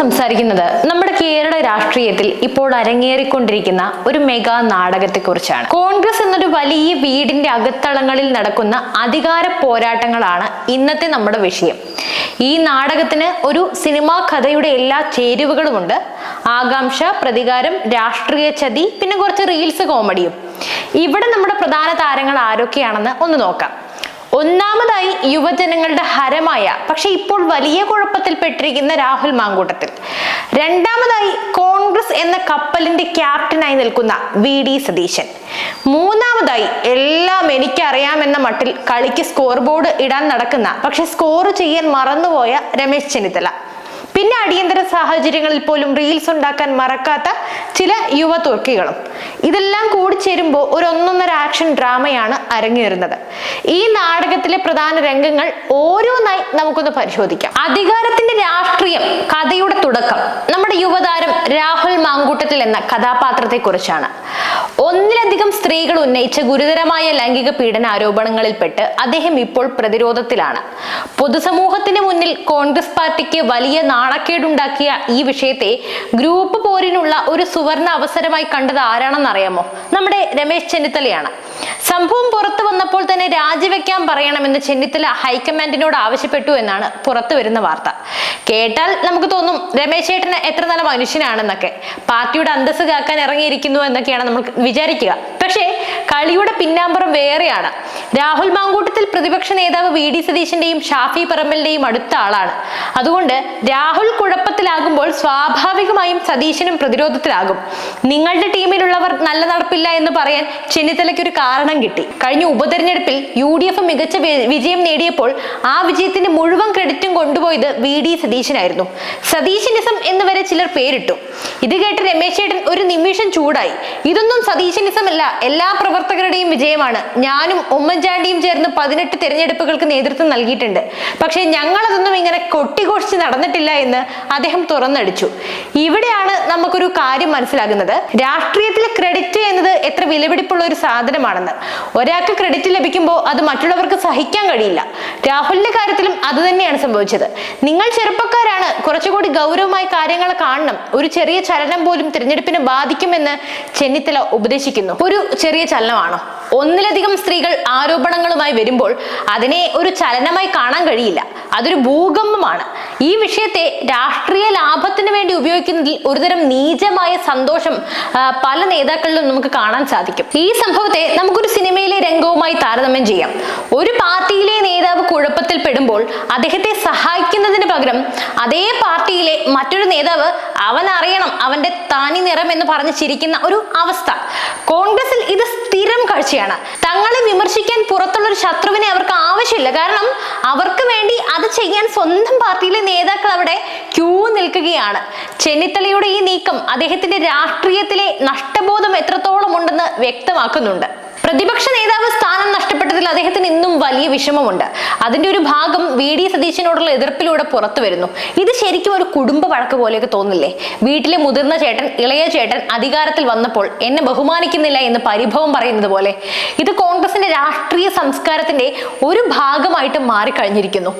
സംസാരിക്കുന്നത് നമ്മുടെ കേരള രാഷ്ട്രീയത്തിൽ ഇപ്പോൾ അരങ്ങേറിക്കൊണ്ടിരിക്കുന്ന ഒരു മെഗാ നാടകത്തെക്കുറിച്ചാണ്. കോൺഗ്രസ് എന്നൊരു വലിയ വീടിന്റെ അകത്തളങ്ങളിൽ നടക്കുന്ന അധികാര പോരാട്ടങ്ങളാണ് ഇന്നത്തെ നമ്മുടെ വിഷയം. ഈ നാടകത്തിന് ഒരു സിനിമാ കഥയുടെ എല്ലാ ചേരുവകളുമുണ്ട്. ആകാംക്ഷ പ്രതികാരം രാഷ്ട്രീയ ചതി പിന്നെ കുറച്ച് റീൽസ് കോമഡിയും. ഇവിടെ നമ്മുടെ പ്രധാന താരങ്ങൾ ആരൊക്കെയാണെന്ന് ഒന്ന് നോക്കാം. ഒന്നാമതായി യുവജനങ്ങളുടെ ഹരമായ പക്ഷെ ഇപ്പോൾ വലിയ കുഴപ്പത്തിൽ പെട്ടിരിക്കുന്ന രാഹുൽ മാങ്കൂട്ടത്തിൽ. രണ്ടാമതായി കോൺഗ്രസ് എന്ന കപ്പലിന്റെ ക്യാപ്റ്റനായി നിൽക്കുന്ന വി ഡി സതീശൻ. മൂന്നാമതായി എല്ലാം എനിക്കറിയാമെന്ന മട്ടിൽ കളിക്ക് സ്കോർ ബോർഡ് ഇടാൻ നടക്കുന്ന പക്ഷെ സ്കോർ ചെയ്യാൻ മറന്നുപോയ രമേശ് ചെന്നിത്തല. പിന്നെ അടിയന്തര സാഹചര്യങ്ങളിൽ പോലും റീൽസ് ഉണ്ടാക്കാൻ മറക്കാത്ത ചില യുവ തുർക്കികളും ഇതെല്ലാം കൂടി ചേരുമ്പോൾ ഒരു ഒന്നൊന്നര ആക്ഷൻ ഡ്രാമയാണ് അരങ്ങേറുന്നത്. ഈ നാടകത്തിലെ പ്രധാന രംഗങ്ങൾ ഓരോന്നായി നമുക്കൊന്ന് പരിശോധിക്കാം. അധികാരത്തിന്റെ രാഷ്ട്രീയം കഥയുടെ തുടക്കം. നമ്മുടെ യുവതാരം രാഹുൽ മാങ്കൂട്ടത്തിൽ എന്ന കഥാപാത്രത്തെ കുറിച്ചാണ് ഒന്നിലധികം സ്ത്രീകൾ ഉന്നയിച്ച ഗുരുതരമായ ലൈംഗിക പീഡന ആരോപണങ്ങളിൽപ്പെട്ട് അദ്ദേഹം ഇപ്പോൾ പ്രതിരോധത്തിലാണ്. പൊതുസമൂഹത്തിന് മുന്നിൽ കോൺഗ്രസ് പാർട്ടിക്ക് വലിയ നാണക്കേടുണ്ടാക്കിയ ഈ വിഷയത്തെ ഗ്രൂപ്പ് പോരിനുള്ള ഒരു സുവർണ അവസരമായി കണ്ടത് ആരാണെന്നറിയാമോ? നമ്മുടെ രമേശ് ചെന്നിത്തലയാണ്. സംഭവം പുറത്തു വന്നപ്പോൾ തന്നെ രാജിവെക്കാൻ പറയണമെന്ന് ചെന്നിത്തല ഹൈക്കമാൻഡിനോട് ആവശ്യപ്പെട്ടു എന്നാണ് പുറത്തു വരുന്ന വാർത്ത. കേട്ടാൽ നമുക്ക് തോന്നും രമേശ് ചേട്ടന് എത്ര നല്ല മനുഷ്യനാണെന്നൊക്കെ. പാർട്ടിയുടെ അന്തസ്സ് കാക്കാൻ ഇറങ്ങിയിരിക്കുന്നു എന്നൊക്കെയാണ് നമ്മൾ വിചാരിക്കുക. പക്ഷേ കളിയുടെ പിന്നാമ്പുറം വേറെയാണ്. രാഹുൽ മാങ്കൂട്ടത്തിൽ പ്രതിപക്ഷ നേതാവ് വി ഡി സതീശന്റെയും ഷാഫി പറമ്പലിന്റെയും അടുത്ത ആളാണ്. അതുകൊണ്ട് രാഹുൽ കുഴപ്പത്തിലാകുമ്പോൾ സ്വാഭാവികമായും സതീശനും പ്രതിരോധത്തിലാകും. നിങ്ങളുടെ ടീമിലുള്ളവർ നല്ല നടപ്പില്ല എന്ന് പറയാൻ ചെന്നിത്തലയ്ക്ക് ഒരു കാരണം കിട്ടി. കഴിഞ്ഞ ഉപതെരഞ്ഞെടുപ്പിൽ യു ഡി എഫ് മികച്ച വിജയം നേടിയപ്പോൾ ആ വിജയത്തിന് മുഴുവൻ ക്രെഡിറ്റും കൊണ്ടുപോയത് വി ഡി സതീശനായിരുന്നു. സതീശനിസം എന്ന് വരെ ചിലർ പേരിട്ടു. ഇത് കേട്ട് രമേശ് ചേട്ടൻ ഒരു നിമിഷം ചൂടായി. ഇതൊന്നും സതീശനിസം അല്ല എല്ലാ പ്രവർത്തകരുടെയും വിജയമാണ്. ഞാനും ഉമ്മൻചാണ്ടിയും ചേർന്ന് പതിനെട്ട് തിരഞ്ഞെടുപ്പുകൾക്ക് നേതൃത്വം നൽകിയിട്ടുണ്ട്. പക്ഷേ ഞങ്ങളതൊന്നും ഇങ്ങനെ കൊട്ടിഘോഷിച്ച് നടന്നിട്ടില്ല എന്ന് അദ്ദേഹം തുറന്നടിച്ചു. ഇവിടെയാണ് നമുക്കൊരു കാര്യം മനസ്സിലാകുന്നത്. രാഷ്ട്രീയത്തിൽ ക്രെഡിറ്റ് എന്നത് എത്ര വിലപിടിപ്പുള്ള ഒരു സാധനമാണെന്ന്. ഒരാൾക്ക് ക്രെഡിറ്റ് ലഭിക്കുമ്പോൾ അത് മറ്റുള്ളവർക്ക് സഹിക്കാൻ കഴിയില്ല. രാഹുലിന്റെ കാര്യത്തിലും അത് തന്നെയാണ് സംഭവിച്ചത്. നിങ്ങൾ ചെറുപ്പക്കാരാണ് കുറച്ചുകൂടി ഗൗരവമായി കാര്യങ്ങൾ കാണണം. ഒരു ചെറിയ ചലനം പോലും തിരഞ്ഞെടുപ്പിനെ ബാധിക്കുമെന്ന് ചെന്നിത്തല ഉപദേശിക്കുന്നു. ഒരു ചെറിയ ചലനമാണോ? ഒന്നിലധികം സ്ത്രീകൾ ആരോപണങ്ങളുമായി വരുമ്പോൾ അതിനെ ഒരു ചലനമായി കാണാൻ കഴിയില്ല. അതൊരു ഭൂകമ്പമാണ്. ഈ വിഷയത്തെ രാഷ്ട്രീയ ലാഭത്തിന് വേണ്ടി ഉപയോഗിക്കുന്നതിൽ ഒരുതരം നീചമായ സന്തോഷം പല നേതാക്കളിലും നമുക്ക് കാണാൻ സാധിക്കും. ഈ സംഭവത്തെ നമുക്കൊരു സിനിമയിലെ രംഗവുമായി താരതമ്യം ചെയ്യാം. ഒരു പാർട്ടിയിലെ നേതാവ് കുഴപ്പത്തിൽ പെടുമ്പോൾ അദ്ദേഹത്തെ സഹായിക്കുന്നതിന് പകരം അതേ പാർട്ടിയിലെ മറ്റൊരു നേതാവ് അവൻ അറിയണം അവന്റെ താനി നിറം എന്ന് പറഞ്ഞ് ചിരിക്കുന്ന ഒരു അവസ്ഥ. കോൺഗ്രസിൽ ഇത് സ്ഥിരം കാഴ്ചയാണ്. തങ്ങളെ വിമർശിക്കാൻ പുറത്തുള്ള ഒരു ശത്രുവിനെ അവർക്ക് ആവശ്യമില്ല. കാരണം അവർക്ക് വേണ്ടി അത് ചെയ്യാൻ സ്വന്തം പാർട്ടിയിലെ നേതാക്കൾ അവിടെ ക്യൂ നിൽക്കുകയാണ്. ചെന്നിത്തലയുടെ ഈ നീക്കം അദ്ദേഹത്തിന്റെ രാഷ്ട്രീയത്തിലെ നഷ്ടബോധം എത്രത്തോളം ഉണ്ടെന്ന് വ്യക്തമാക്കുന്നുണ്ട്. പ്രതിപക്ഷ നേതാവ് സ്ഥാനം നഷ്ടപ്പെട്ടതിൽ അദ്ദേഹത്തിന് ഇന്നും വലിയ വിഷമമുണ്ട്. അതിന്റെ ഒരു ഭാഗം വി ഡി സതീശനോടുള്ള എതിർപ്പിലൂടെ പുറത്തു വരുന്നു. ഇത് ശരിക്കും ഒരു കുടുംബ വഴക്ക് പോലെയൊക്കെ തോന്നില്ലേ? വീട്ടിലെ മുതിർന്ന ചേട്ടൻ ഇളയ ചേട്ടൻ അധികാരത്തിൽ വന്നപ്പോൾ എന്നെ ബഹുമാനിക്കുന്നില്ല എന്ന് പരിഭവം പറയുന്നത് പോലെ ഇത് കോൺഗ്രസിന്റെ രാഷ്ട്രീയ സംസ്കാരത്തിന്റെ ഒരു ഭാഗമായിട്ട് മാറിക്കഴിഞ്ഞിരിക്കുന്നു.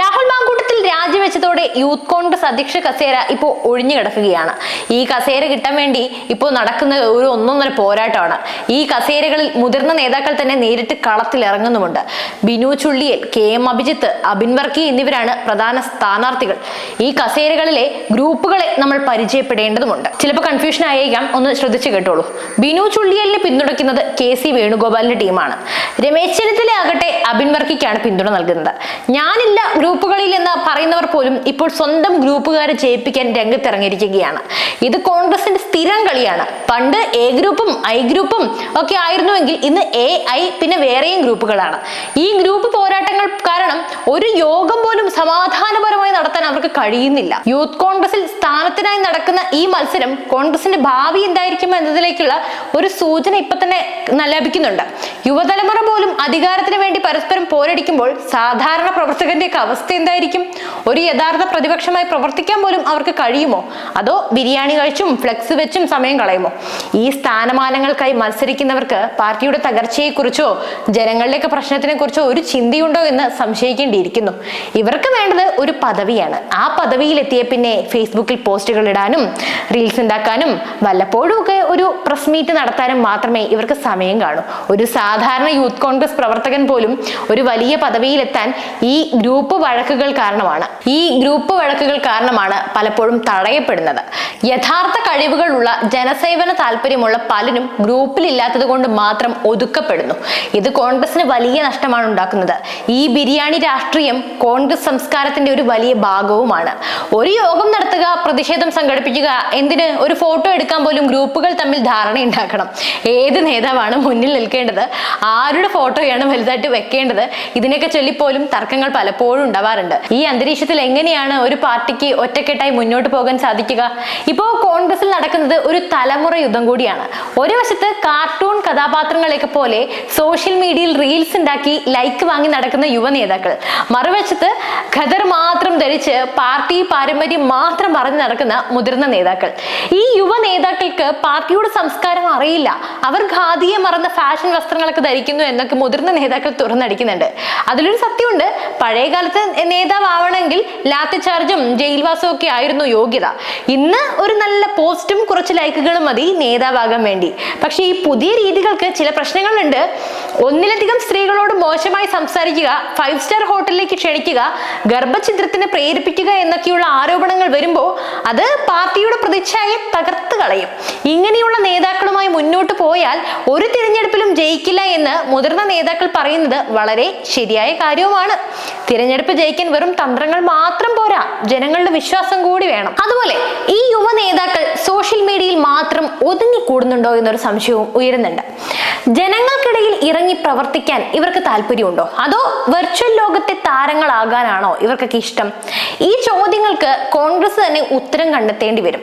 രാഹുൽ മാങ്കൂട്ടത്തിൽ രാജിവെച്ചതോടെ യൂത്ത് കോൺഗ്രസ് അധ്യക്ഷ കസേര ഇപ്പോൾ ഒഴിഞ്ഞു കിടക്കുകയാണ്. ഈ കസേര കിട്ടാൻ വേണ്ടി ഇപ്പോൾ നടക്കുന്ന ഒരു ഒന്നൊന്നര പോരാട്ടമാണ്. ഈ കസേരകളിൽ മുതിർന്ന നേതാക്കൾ തന്നെ നേരിട്ട് കളത്തിൽ ഇറങ്ങുന്നുമുണ്ട്. ബിനു ചുള്ളിയൽ കെ എം അഭിജിത്ത് അബിൻ വർക്കി എന്നിവരാണ് പ്രധാന സ്ഥാനാർത്ഥികൾ. ഈ കസേരകളിലെ ഗ്രൂപ്പുകളെ നമ്മൾ പരിചയപ്പെടേണ്ടതുണ്ട് ചിലപ്പോൾ കൺഫ്യൂഷൻ ആയേക്കാം. ഒന്ന് ശ്രദ്ധിച്ചു കേട്ടോളൂ. ബിനു ചുള്ളിയലിനെ പിന്തുണയ്ക്കുന്നത് കെ സി വേണുഗോപാലിന്റെ ടീമാണ് രമേശ് ചെന്നിത്തല ആകട്ടെ അബിൻ വർക്കിക്കാണ് പിന്തുണ നൽകുന്നത്. ഞാനില്ല ഗ്രൂപ്പുകളിൽ എന്ന് പറയുന്നവർ പോലും ഇപ്പോൾ സ്വന്തം ഗ്രൂപ്പുകാരെ ജയിപ്പിക്കാൻ രംഗത്തിറങ്ങിയിരിക്കുകയാണ്. ഇത് കോൺഗ്രസിന്റെ സ്ഥിരം കളിയാണ്. പണ്ട് എ ഗ്രൂപ്പും ഐ ഗ്രൂപ്പും ഒക്കെ ആയിരുന്നുവെങ്കിൽ ഇന്ന് എ ഐ പിന്നെ വേറെയും ഗ്രൂപ്പുകളാണ്. ഈ ഗ്രൂപ്പ് പോരാട്ടങ്ങൾ കാരണം ഒരു യോഗം പോലും സമാധാനപരമായി നടത്താൻ അവർക്ക് കഴിയുന്നില്ല. യൂത്ത് കോൺഗ്രസിൽ സ്ഥാനത്തിനായി നടക്കുന്ന ഈ മത്സരം കോൺഗ്രസിന്റെ ഭാവി എന്തായിരിക്കും എന്നതിലേക്കുള്ള ഒരു സൂചന ഇപ്പൊ തന്നെ ലഭിക്കുന്നുണ്ട്. യുവതലമുറ പോലും അധികാരത്തിന് വേണ്ടി പരസ്പരം പോരടിക്കുമ്പോൾ സാധാരണ പ്രവർത്തകന്റെയൊക്കെ അവസ്ഥ എന്തായിരിക്കും? ഒരു യഥാർത്ഥ പ്രതിപക്ഷമായി പ്രവർത്തിക്കാൻ പോലും അവർക്ക് കഴിയുമോ? അതോ ബിരിയാണി കഴിച്ചും ഫ്ലെക്സ് വെച്ചും സമയം കളയുമോ? ഈ സ്ഥാനമാനങ്ങൾക്കായി മത്സരിക്കുന്നവർക്ക് പാർട്ടി പാർട്ടിയുടെ തകർച്ചയെക്കുറിച്ചോ ജനങ്ങളുടെയൊക്കെ പ്രശ്നത്തിനെ കുറിച്ചോ ഒരു ചിന്തയുണ്ടോ എന്ന് സംശയിക്കേണ്ടിയിരിക്കുന്നു. ഇവർക്ക് വേണ്ടത് ഒരു പദവിയാണ്. ആ പദവിയിൽ എത്തിയ പിന്നെ ഫേസ്ബുക്കിൽ പോസ്റ്റുകൾ ഇടാനും റീൽസ് ഉണ്ടാക്കാനും വല്ലപ്പോഴും ഒക്കെ ഒരു പ്രസ് മീറ്റ് നടത്താനും മാത്രമേ ഇവർക്ക് സമയം കാണൂ. ഒരു സാധാരണ യൂത്ത് കോൺഗ്രസ് പ്രവർത്തകൻ പോലും ഒരു വലിയ പദവിയിലെത്താൻ ഈ ഗ്രൂപ്പ് വഴക്കുകൾ കാരണമാണ്. ഈ ഗ്രൂപ്പ് വഴക്കുകൾ കാരണമാണ് പലപ്പോഴും തടയപ്പെടുന്നത്. യഥാർത്ഥ കഴിവുകളുള്ള ജനസേവന താല്പര്യമുള്ള പലരും ഗ്രൂപ്പിലില്ലാത്തത് കൊണ്ട് മാത്രം ഒതുക്കപ്പെടുന്നു. ഇത് കോൺഗ്രസിന് വലിയ നഷ്ടമാണ് ഉണ്ടാക്കുന്നത്. ഈ ബിരിയാണി രാഷ്ട്രീയം കോൺഗ്രസ് സംസ്കാരത്തിന്റെ ഒരു വലിയ ഭാഗവുമാണ്. ഒരു യോഗം നടത്തുക പ്രതിഷേധം സംഘടിപ്പിക്കുക എന്തിന്? ഒരു ഫോട്ടോ എടുക്കാൻ പോലും ഗ്രൂപ്പുകൾ തമ്മിൽ ധാരണ ഉണ്ടാക്കണം. ഏത് നേതാവാണ് മുന്നിൽ നിൽക്കേണ്ടത്? ആരുടെ ഫോട്ടോയാണ് വലുതായിട്ട് വെക്കേണ്ടത്? ഇതിനൊക്കെ ചൊല്ലിപ്പോലും തർക്കങ്ങൾ പലപ്പോഴും ഉണ്ടാവാറുണ്ട്. ഈ അന്തരീക്ഷത്തിൽ എങ്ങനെയാണ് ഒരു പാർട്ടിക്ക് ഒറ്റക്കെട്ടായി മുന്നോട്ട് പോകാൻ സാധിക്കുക? ഇപ്പോൾ കോൺഗ്രസിൽ നടക്കുന്നത് ഒരു തലമുറ യുദ്ധം കൂടിയാണ്. ഒരു വശത്ത് കാർട്ടൂൺ കഥാപാത്രങ്ങളെയൊക്കെ പോലെ സോഷ്യൽ മീഡിയയിൽ റീൽസ് ഉണ്ടാക്കി ലൈക്ക് വാങ്ങി നടക്കുന്ന യുവ നേതാക്കൾ. മറുവശത്ത് ഖദർ മാത്രം ധരിച്ച് പാർട്ടി പാരമ്പര്യം മാത്രം പറഞ്ഞു നടക്കുന്ന മുതിർന്ന നേതാക്കൾ. ഈ യുവ നേതാക്കൾക്ക് പാർട്ടിയുടെ സംസ്കാരം അറിയില്ല. അവർ ഖാദിയെ മറന്ന ഫാഷൻ വസ്ത്രങ്ങളൊക്കെ ധരിക്കുന്നു എന്നൊക്കെ മുതിർന്ന നേതാക്കൾ തുറന്നടിക്കുന്നുണ്ട്. അതിലൊരു സത്യമുണ്ട്. പഴയ കാലത്ത് നേതാവാവണമെങ്കിൽ ലാത്തി ചാർജും ജയിൽവാസവും ഒക്കെ ആയിരുന്നു യോഗ്യത. ഇന്ന് ഒരു നല്ല പോസ്റ്റും കുറച്ച് ലൈക്കുകളും മതി നേതാവാകാൻ വേണ്ടി. പക്ഷേ ഈ പുതിയ രീതികൾക്ക് ചില പ്രശ്നങ്ങളുണ്ട്. ഒന്നിലധികം സ്ത്രീകളോട് മോശമായി സംസാരിക്കുക ഫൈവ് സ്റ്റാർ ഹോട്ടലിലേക്ക് ക്ഷണിക്കുക ഗർഭഛിദ്രത്തിന് പ്രേരിപ്പിക്കുക എന്നൊക്കെയുള്ള ആരോപണങ്ങൾ വരുമ്പോൾ അത് പാർട്ടിയുടെ പ്രതിച്ഛായ തകർത്ത് കളയും. ഇങ്ങനെയുള്ള നേതാക്കളുമായി മുന്നോട്ട് പോയാൽ ഒരു തിരഞ്ഞെടുപ്പിലും ജയിക്കില്ല എന്ന് മുതിർന്ന നേതാക്കൾ പറയുന്നത് വളരെ ശരിയായ കാര്യവുമാണ്. തിരഞ്ഞെടുപ്പ് ജയിക്കാൻ വെറും തന്ത്രങ്ങൾ മാത്രം പോരാ ജനങ്ങളുടെ വിശ്വാസം കൂടി വേണം. അതുപോലെ ഈ യുവ നേതാക്കൾ സോഷ്യൽ മീഡിയയിൽ മാത്രം ഒതുങ്ങി കൂടുന്നുണ്ടോ എന്നൊരു സംശയവും ഉയരുന്നുണ്ട്. ജനങ്ങൾക്കിടയിൽ ഇറങ്ങി പ്രവർത്തിക്കാൻ ഇവർക്ക് താല്പര്യമുണ്ടോ? അതോ വെർച്വൽ ലോകത്തെ താരങ്ങളാകാനാണോ ഇവർക്കൊക്കെ ഇഷ്ടം? ഈ ചോദ്യങ്ങൾക്ക് കോൺഗ്രസ് തന്നെ ഉത്തരം കണ്ടെത്തേണ്ടി വരും.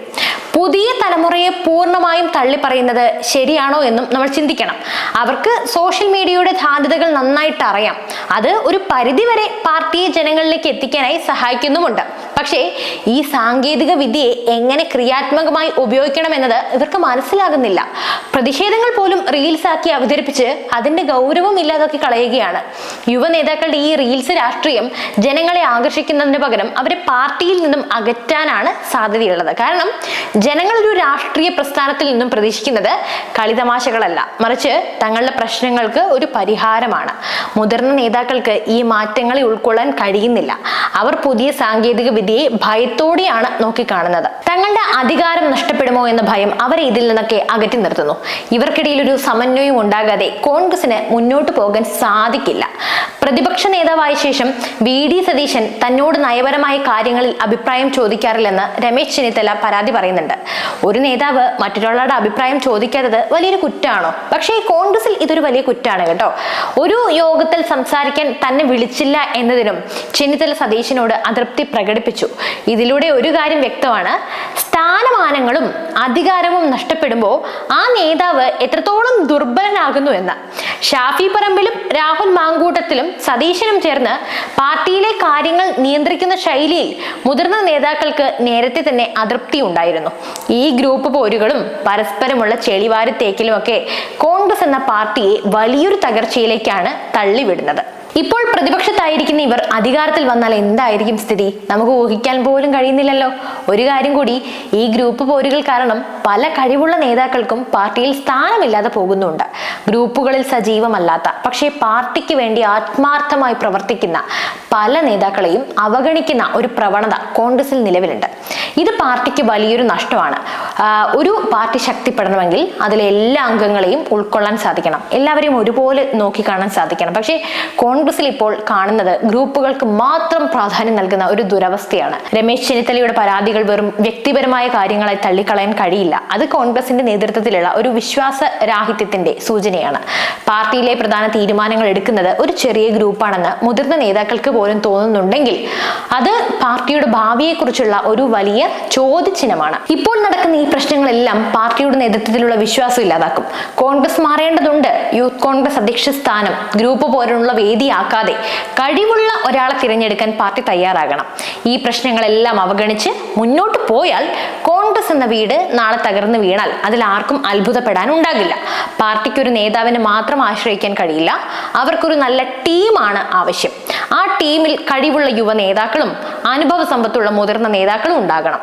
പുതിയ തലമുറയെ പൂർണമായും തള്ളി പറയുന്നത് ശരിയാണോ എന്നും നമ്മൾ ചിന്തിക്കണം. അവർക്ക് സോഷ്യൽ മീഡിയയുടെ സാധ്യതകൾ നന്നായിട്ട് അറിയാം. അത് ഒരു പരിധിവരെ പാർട്ടിയെ ജനങ്ങളിലേക്ക് എത്തിക്കാനായി സഹായിക്കുന്നുമുണ്ട്. പക്ഷേ ഈ സാങ്കേതിക വിദ്യയെ എങ്ങനെ ക്രിയാത്മകമായി ഉപയോഗിക്കണം എന്നത് ഇവർക്ക് മനസ്സിലാകുന്നില്ല. പ്രതിഷേധങ്ങൾ പോലും റീൽസ് ആക്കി അവതരിപ്പിച്ച് അതിന്റെ ഗൗരവം ഇല്ലാതാക്കി കളയുകയാണ്. യുവ നേതാക്കളുടെ ഈ റീൽസ് രാഷ്ട്രീയം ജനങ്ങളെ ആകർഷിക്കുന്നതിന് പകരം അവരെ പാർട്ടിയിൽ നിന്നും അകറ്റാനാണ് സാധ്യതയുള്ളത്. കാരണം ജനങ്ങൾ ഒരു രാഷ്ട്രീയ പ്രസ്ഥാനത്തിൽ നിന്നും പ്രതീക്ഷിക്കുന്നത് കളിതമാശകളല്ല. മറിച്ച് തങ്ങളുടെ പ്രശ്നങ്ങൾക്ക് ഒരു പരിഹാരമാണ്. മുതിർന്ന നേതാക്കൾക്ക് ഈ മാറ്റങ്ങളെ ഉൾക്കൊള്ളാൻ കഴിയുന്നില്ല. അവർ പുതിയ സാങ്കേതിക വിദ്യയെ ഭയത്തോടെയാണ് നോക്കിക്കാണുന്നത്. തങ്ങളുടെ അധികാരം നഷ്ടപ്പെടുമോ എന്ന ഭയം അവരെ ഇതിൽ നിന്നൊക്കെ അകറ്റി നിർത്തുന്നു. ഇവർക്കിടയിൽ ഒരു സമന്വയം ഉണ്ടാകാതെ കോൺഗ്രസിന് മുന്നോട്ട് പോകാൻ സാധിക്കില്ല. പ്രതിപക്ഷ നേതാവായ ശേഷം വി ഡി സതീശൻ തന്നോട് നയപരമായ കാര്യങ്ങളിൽ അഭിപ്രായം ചോദിക്കാറില്ലെന്ന് രമേശ് ചെന്നിത്തല പരാതി പറയുന്നുണ്ട്. ഒരു നേതാവ് മറ്റൊരാളുടെ അഭിപ്രായം ചോദിക്കാത്തത് വലിയൊരു കുറ്റാണോ? പക്ഷേ കോൺഗ്രസിൽ ഇതൊരു വലിയ കുറ്റമാണ് കേട്ടോ. ഒരു യോഗത്തിൽ സംസാരിക്കാൻ തന്നെ വിളിച്ചില്ല എന്നതിനും ചെന്നിത്തല സതീശനോട് അതൃപ്തി പ്രകടിപ്പിച്ചു ഇതിലൂടെ ഒരു കാര്യം വ്യക്തമാണ്. സ്ഥാനമാനങ്ങളും അധികാരവും നഷ്ടപ്പെടുമ്പോൾ ആ നേതാവ് എത്രത്തോളം ദുർബലനാകുന്നു എന്ന്. ഷാഫി പറമ്പിലും രാഹുൽ മാങ്കൂട്ടത്തിലും സതീശനും ചേർന്ന് പാർട്ടിയിലെ കാര്യങ്ങൾ നിയന്ത്രിക്കുന്ന ശൈലിയിൽ മുതിർന്ന നേതാക്കൾക്ക് നേരത്തെ തന്നെ അതൃപ്തി ഉണ്ടായിരുന്നു. ഈ ഗ്രൂപ്പ് പോരുകളും പരസ്പരമുള്ള ചെളിവാരത്തേക്കിലുമൊക്കെ കോൺഗ്രസ് എന്ന പാർട്ടിയെ വലിയൊരു തകർച്ചയിലേക്കാണ് തള്ളിവിടുന്നത്. ഇപ്പോൾ പ്രതിപക്ഷത്തായിരിക്കുന്ന ഇവർ അധികാരത്തിൽ വന്നാൽ എന്തായിരിക്കും സ്ഥിതി? നമുക്ക് ഊഹിക്കാൻ പോലും കഴിയുന്നില്ലല്ലോ. ഒരു കാര്യം കൂടി ഈ ഗ്രൂപ്പ് പോരുകൾ കാരണം പല കഴിവുള്ള നേതാക്കൾക്കും പാർട്ടിയിൽ സ്ഥാനമില്ലാതെ പോകുന്നുണ്ട്. ഗ്രൂപ്പുകളിൽ സജീവമല്ലാത്ത പക്ഷേ പാർട്ടിക്ക് വേണ്ടി ആത്മാർത്ഥമായി പ്രവർത്തിക്കുന്ന പല നേതാക്കളെയും അവഗണിക്കുന്ന ഒരു പ്രവണത കോൺഗ്രസിൽ നിലവിലുണ്ട്. ഇത് പാർട്ടിക്ക് വലിയൊരു നഷ്ടമാണ്. ഒരു പാർട്ടി ശക്തിപ്പെടണമെങ്കിൽ അതിലെ എല്ലാ അംഗങ്ങളെയും ഉൾക്കൊള്ളാൻ സാധിക്കണം. എല്ലാവരെയും ഒരുപോലെ നോക്കിക്കാണാൻ സാധിക്കണം. പക്ഷേ കോൺഗ്രസിൽ ഇപ്പോൾ കാണുന്നത് ഗ്രൂപ്പുകൾക്ക് മാത്രം പ്രാധാന്യം നൽകുന്ന ഒരു ദുരവസ്ഥയാണ്. രമേശ് ചെന്നിത്തലയുടെ പരാതികൾ വെറും വ്യക്തിപരമായ കാര്യങ്ങളെ തള്ളിക്കളയാൻ കഴിയില്ല. അത് കോൺഗ്രസിന്റെ നേതൃത്വത്തിലുള്ള ഒരു വിശ്വാസ രാഹിത്യത്തിന്റെ സൂചനയാണ്. പാർട്ടിയിലെ പ്രധാന തീരുമാനങ്ങൾ എടുക്കുന്നത് ഒരു ചെറിയ ഗ്രൂപ്പാണെന്ന് മുതിർന്ന നേതാക്കൾക്ക് പോലും തോന്നുന്നുണ്ടെങ്കിൽ അത് പാർട്ടിയുടെ ഭാവിയെക്കുറിച്ചുള്ള ഒരു വലിയ ചോദ്യചിഹ്നമാണ്. ഇപ്പോൾ നടക്കുന്ന ഈ പ്രശ്നങ്ങളെല്ലാം പാർട്ടിയുടെ നേതൃത്വത്തിലുള്ള വിശ്വാസം ഇല്ലാതാക്കും. കോൺഗ്രസ് മാറേണ്ടതുണ്ട്. യൂത്ത് കോൺഗ്രസ് അധ്യക്ഷ സ്ഥാനം ഗ്രൂപ്പ് പോലുള്ള വേദിയാക്കാതെ കഴിവുള്ള ഒരാളെ തിരഞ്ഞെടുക്കാൻ പാർട്ടി തയ്യാറാകണം. ഈ പ്രശ്നങ്ങളെല്ലാം അവഗണിച്ച് മുന്നോട്ട് പോയാൽ കോൺഗ്രസ് എന്ന വീട് നാളെ തകർന്നു വീണാൽ അതിൽ ആർക്കും അത്ഭുതപ്പെടാൻ ഉണ്ടാകില്ല. പാർട്ടിക്ക് ഒരു നേതാവിനെ മാത്രം ആശ്രയിക്കാൻ കഴിയില്ല. അവർക്കൊരു നല്ല ടീമാണ് ആവശ്യം. ആ ടീമിൽ കഴിവുള്ള യുവ നേതാക്കളും അനുഭവ സമ്പത്തുള്ള മുതിർന്ന നേതാക്കളും ഉണ്ടാകണം.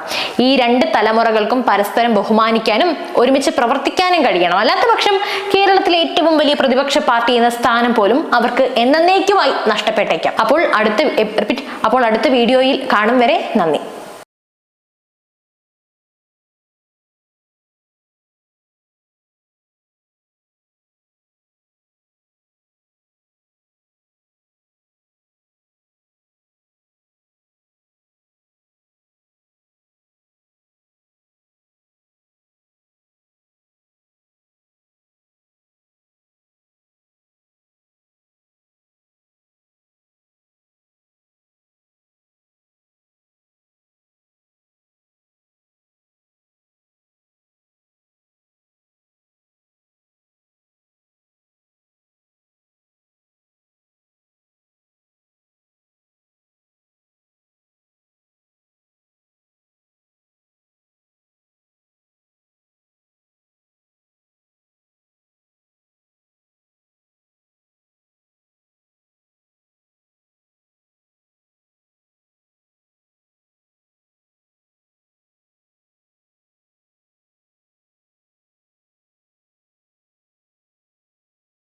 ഈ രണ്ട് തലമുറകൾക്കും പരസ്പരം ബഹുമാനിക്കാനും ഒരുമിച്ച് പ്രവർത്തിക്കാനും കഴിയണം. അല്ലാത്ത പക്ഷം കേരളത്തിലെ ഏറ്റവും വലിയ പ്രതിപക്ഷ പാർട്ടി എന്ന സ്ഥാനം പോലും അവർക്ക് എന്നേക്കുമായി നഷ്ടപ്പെട്ടേക്കാം. അപ്പോൾ അടുത്ത അപ്പോൾ അടുത്ത വീഡിയോയിൽ കാണും വരെ. നന്ദി.